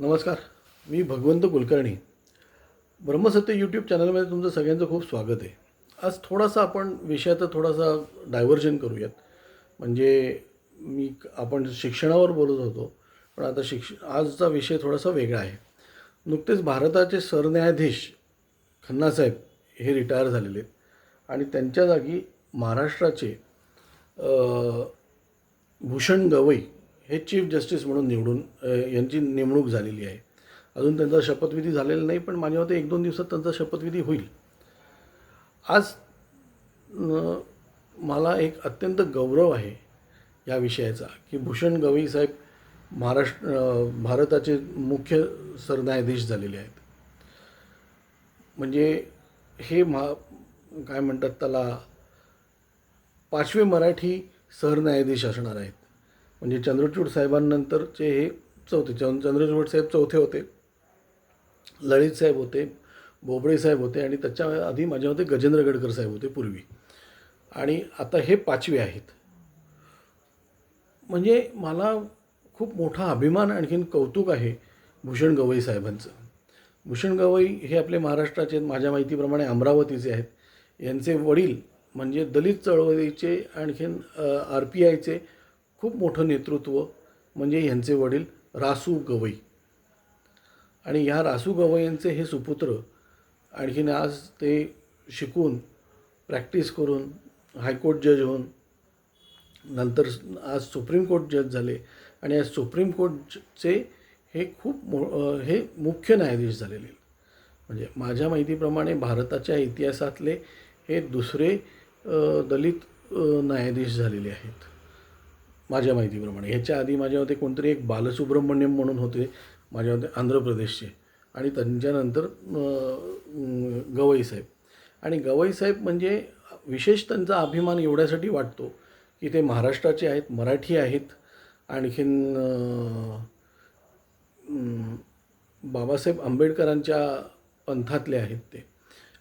नमस्कार मी भगवंत कुलकर्णी. ब्रह्मसत्य यूट्यूब चॅनलमध्ये तुमचं सगळ्यांचं खूप स्वागत आहे. आज थोडासा आपण विषयाचा थोडासा डायव्हर्जन करूयात. म्हणजे मी आपण शिक्षणावर बोलत होतो पण आता शिक्ष आजचा विषय थोडासा वेगळा आहे. नुकतेच भारताचे सरन्यायाधीश खन्नासाहेब हे रिटायर झालेले आहेत. आणि त्यांच्या जागी महाराष्ट्राचे भूषण गवई हे चीफ जस्टिस म्हणून निवडून यांची नेमणूक झालेली आहे. अजून त्यांचा शपथविधी झालेला नाही पण माझ्या मते एक दोन दिवसात त्यांचा शपथविधी होईल. आज मला एक अत्यंत गौरव आहे या विषयाचा की भूषण गवई साहेब महाराष्ट्र भारताचे मुख्य सरन्यायाधीश झालेले आहेत. म्हणजे हे मा काय म्हणतात त्याला पाचवे मराठी सरन्यायाधीश असणार आहेत. म्हणजे चंद्रचूड साहेबांनंतरचे हे चौथे चंद चंद्रचूड साहेब चौथे होते. ललित साहेब होते बोबडे साहेब होते आणि त्याच्या आधी माझ्या मते गजेंद्र गडकर साहेब होते पूर्वी. आणि आता हे पाचवे आहेत. म्हणजे मला खूप मोठा अभिमान आणखीन कौतुक आहे भूषण गवई साहेबांचं. भूषण गवई हे आपले महाराष्ट्राचे माझ्या माहितीप्रमाणे अमरावतीचे आहेत. यांचे वडील म्हणजे दलित चळवळीचे आणखीन आर पी आयचे खूप मोठं नेतृत्व म्हणजे ह्यांचे वडील रासू गवई. आणि ह्या रासू गवई यांचे हे सुपुत्र आणखीन आज ते शिकून प्रॅक्टिस करून हायकोर्ट जज होऊन नंतर आज सुप्रीम कोर्ट जज झाले. आणि आज सुप्रीम कोर्टचे हे खूप मो हे मुख्य न्यायाधीश झालेले आहेत. म्हणजे माझ्या माहितीप्रमाणे भारताच्या इतिहासातले हे दुसरे दलित न्यायाधीश झालेले आहेत. माझ्या माहितीप्रमाणे. ह्याच्या आधी माझ्या मते कोणतरी एक बालसुब्रह्मण्यम म्हणून होते माझ्या मते आंध्र प्रदेशचे. आणि त्यांच्यानंतर गवईसाहेब गवई साहेब. आणि गवई साहेब म्हणजे विशेष त्यांचा अभिमान एवढ्यासाठी वाटतो की ते महाराष्ट्राचे आहेत मराठी आहेत. आणखीन बाबासाहेब आंबेडकरांच्या पंथातले आहेत ते.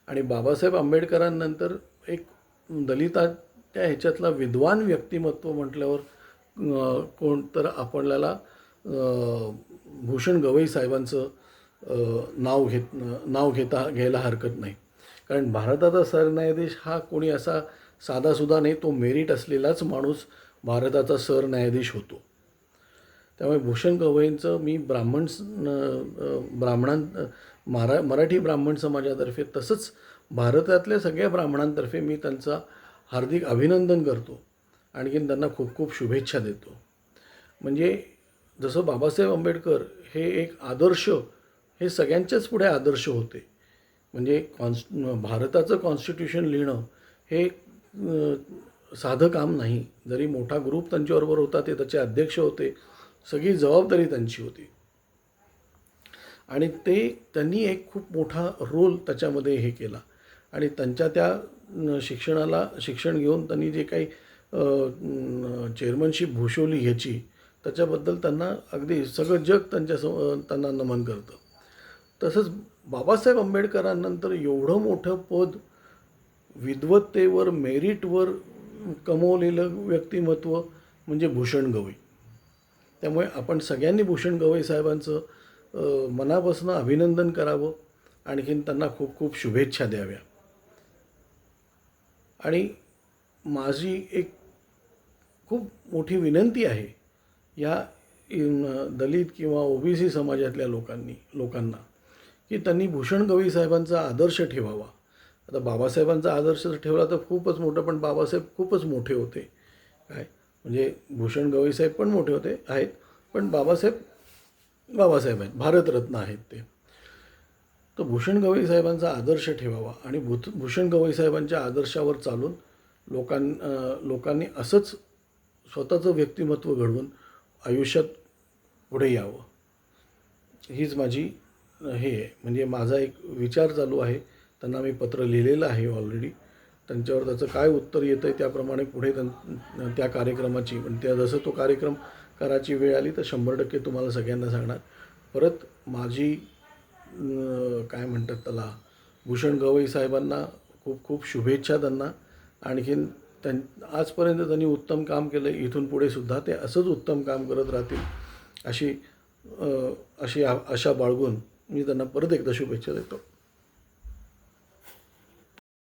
आणि बाबासाहेब आंबेडकरांनंतर एक दलिताच्या ह्याच्यातला विद्वान व्यक्तिमत्व म्हटल्यावर कोण तर आपल्याला भूषण गवई साहेबांचं नाव घेत नाव घेता घ्यायला हरकत नाही. कारण भारताचा सरन्यायाधीश हा कोणी असा साधासुद्धा नाही तो मेरिट असलेलाच माणूस भारताचा सरन्यायाधीश होतो. त्यामुळे भूषण गवईंचं मी ब्राह्मण ब्राह्मणां मरा मराठी ब्राह्मण समाजातर्फे तसंच भारतातल्या सगळ्या ब्राह्मणांतर्फे मी त्यांचा हार्दिक अभिनंदन करतो. आणखीन त्यांना खूप खूप शुभेच्छा देतो. म्हणजे जसं बाबासाहेब आंबेडकर हे एक आदर्श हे सगळ्यांच्याच पुढे आदर्श होते. म्हणजे कॉन्स भारताचं कॉन्स्टिट्यूशन लिहिणं हे साधं काम नाही. जरी मोठा ग्रुप त्यांच्याबरोबर होता ते त्याचे अध्यक्ष होते. सगळी जबाबदारी त्यांची होती. आणि ते त्यांनी एक खूप मोठा रोल त्याच्यामध्ये हे केला. आणि त्यांच्या त्या शिक्षणाला शिक्षण घेऊन त्यांनी जे काही चेअरमनशिप भूषवली ह्याची त्याच्याबद्दल त्यांना अगदी सगळं जग त्यांच्या सम- त्यांना नमन करतं. तसंच बाबासाहेब आंबेडकरांनंतर एवढं मोठं पद विद्वत्तेवर मेरिटवर कमवलेलं व्यक्तिमत्व म्हणजे भूषण गवई. त्यामुळे आपण सगळ्यांनी भूषण गवई साहेबांचं मनापासून अभिनंदन करावं. आणखीन त्यांना खूप खूप शुभेच्छा द्याव्या. आणि माझी एक खूप मोठी विनंती आहे या दलित किंवा ओबीसी समाजातल्या लोकांनी लोकांना की त्यांनी भूषण गवई साहेबांचा आदर्श ठेवावा. आता बाबासाहेबांचा आदर्श ठेवला तर खूपच मोठं पण बाबासाहेब खूपच मोठे होते. काय? म्हणजे भूषण गवई साहेब पण मोठे होते आहेत. पण बाबासाहेब बाबासाहेब आहेत. भारतरत्न आहेत ते. तर भूषण गवई साहेबांचा आदर्श ठेवावा आणि भूत भूषण गवई साहेबांच्या आदर्शावर चालून लोकां लोकांनी असंच स्वतःचं व्यक्तिमत्व घडवून आयुष्यात पुढे यावं. हीच माझी हे आहे. म्हणजे माझा एक विचार चालू आहे. त्यांना मी पत्र लिहिलेलं आहे ऑलरेडी त्यांच्यावर त्याचं काय उत्तर येतं आहे त्याप्रमाणे पुढे त्यां त्या कार्यक्रमाची पण त्या जसं तो कार्यक्रम करायची वेळ आली तर शंभर टक्के तुम्हाला सगळ्यांना सांगणार. परत माझी काय म्हणतात त्याला भूषण गवई साहेबांना खूप खूप शुभेच्छा त्यांना. आणखीन त्यां आजपर्यंत त्यांनी उत्तम काम केलं. इथून पुढे सुद्धा ते असंच उत्तम काम करत राहतील अशी अशी अशी आ- आशा बाळगून मी त्यांना परत एकदा शुभेच्छा देतो.